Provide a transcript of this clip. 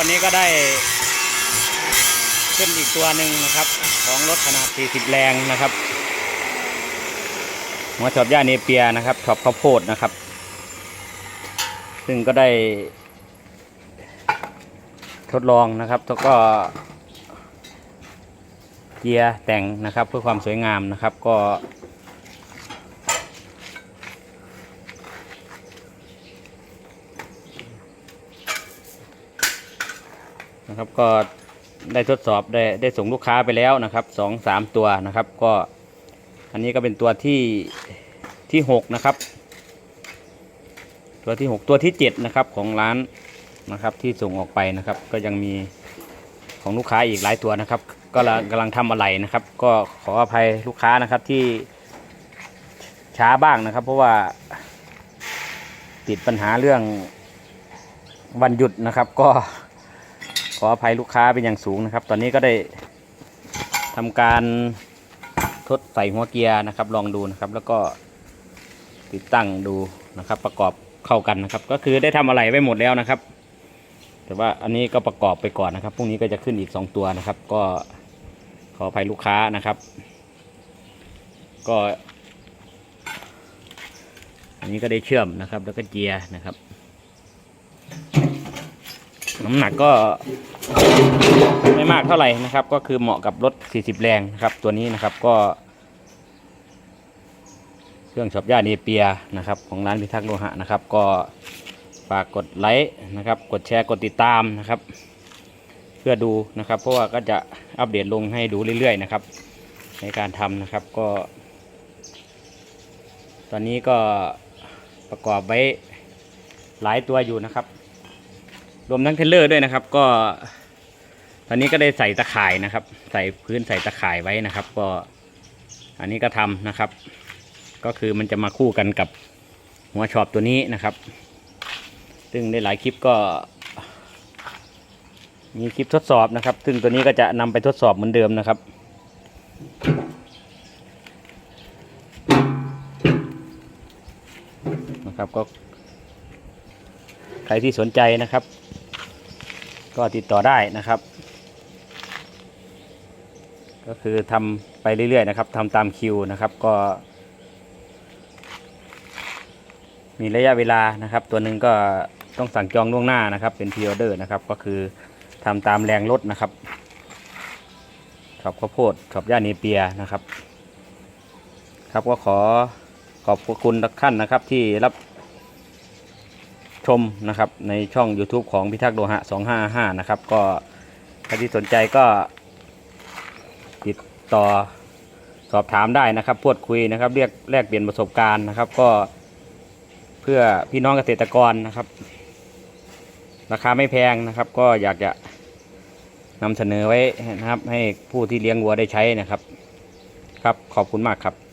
วันนี้ก็ได้ขึ้นอีกตัวหนึ่งนะครับ ของรถขนาด 40 แรงนะครับหัวช็อปย่าเนเปียนะครับช็อปข้าวโพดนะครับ ซึ่งก็ได้ ทดลองนะครับแล้วก็ เกียร์แต่งนะครับ เพื่อความสวยงามนะครับ ก็ นะครับก็ได้ทดสอบได้ได้ส่งลูกค้าไปแล้วนะครับสองสามตัวนะครับ ก็อันนี้ก็เป็นตัวที่ที่หกนะครับ ตัวที่หกตัวที่เจ็ดนะครับของร้านนะครับที่ส่งออกไปนะครับ ก็ยังมีของลูกค้าอีกหลายตัวนะครับ ก็กำลังทำอะไรนะครับ ก็ขออภัยลูกค้านะครับที่ช้าบ้างนะครับ เพราะว่าติดปัญหาเรื่องวันหยุดนะครับ ก็ ขออภัยลูกค้าเป็นอย่างสูงนะครับ ตอนนี้ก็ได้ทำการทดใส่หัวเกียร์นะครับ ลองดูนะครับ แล้วก็ติดตั้งดูนะครับ ประกอบเข้ากันนะครับ ก็คือได้ทำอะไรไว้หมดแล้วนะครับ แต่ว่าอันนี้ก็ประกอบไปก่อนนะครับพรุ่งนี้ก็จะขึ้นอีก 2 ตัวนะครับ ก็ขออภัยลูกค้านะครับ ก็ อันนี้ก็ได้เชื่อมนะครับ แล้วก็เจียร์นะครับ น้ำหนักก็ ไม่มากเท่าไหร่นะครับ ก็คือเหมาะกับรถ 40 แรงนะครับ ตัวนี้นะครับก็ เครื่องช็อปย่าเนเปียนะครับ ของร้านพิทักษ์โลหะนะครับ ก็ฝากกดไลค์นะครับ กดแชร์กดติดตามนะครับ เพื่อดูนะครับ เพราะว่าก็จะอัปเดตลงให้ดูเรื่อยๆนะครับ ในการทำนะครับก็ ตอนนี้ก็ประกอบไว้หลายตัวอยู่นะครับ รวมทั้งเทเลอร์ด้วยนะครับ ก็ ตอนนี้ก็ได้ใส่ตะข่ายนะครับ ใส่พื้นใส่ตะข่ายไว้นะครับ ก็ อันนี้ก็ทำนะครับ ก็คือมันจะมาคู่กันกับหัวช็อปตัวนี้นะครับ ซึ่งในหลายคลิปก็ มีคลิปทดสอบนะครับ ซึ่งตัวนี้ก็จะนำไปทดสอบเหมือนเดิมนะครับนะครับก็ใครที่สนใจนะครับ ก็ติดต่อได้นะครับ ก็คือทำไปเรื่อยๆนะครับทำตามคิวนะครับก็ มีระยะเวลานะครับ ตัวหนึ่งก็ต้องสั่งจองล่วงหน้านะครับ เป็นพิออเดอร์นะครับ ก็คือทำตามแรงรถนะครับช็อปข้าวโพดช็อปย่าเนเปียนะครับ ครับก็ขอขอบคุณทุกท่านนะครับที่รับ ชมนะครับในช่อง YouTube ของพิทักษ์โลหะ 255 นะครับ ก็ใครที่สนใจก็ติดต่อสอบถามได้นะครับพูดคุยนะครับเรียกแลกเปลี่ยนประสบการณ์นะครับ ก็เพื่อพี่น้องเกษตรกรนะครับ ราคาไม่แพงนะครับ ก็อยากจะนำเสนอไว้นะครับ ให้ผู้ที่เลี้ยงวัวได้ใช้นะครับ ครับขอบคุณมากครับ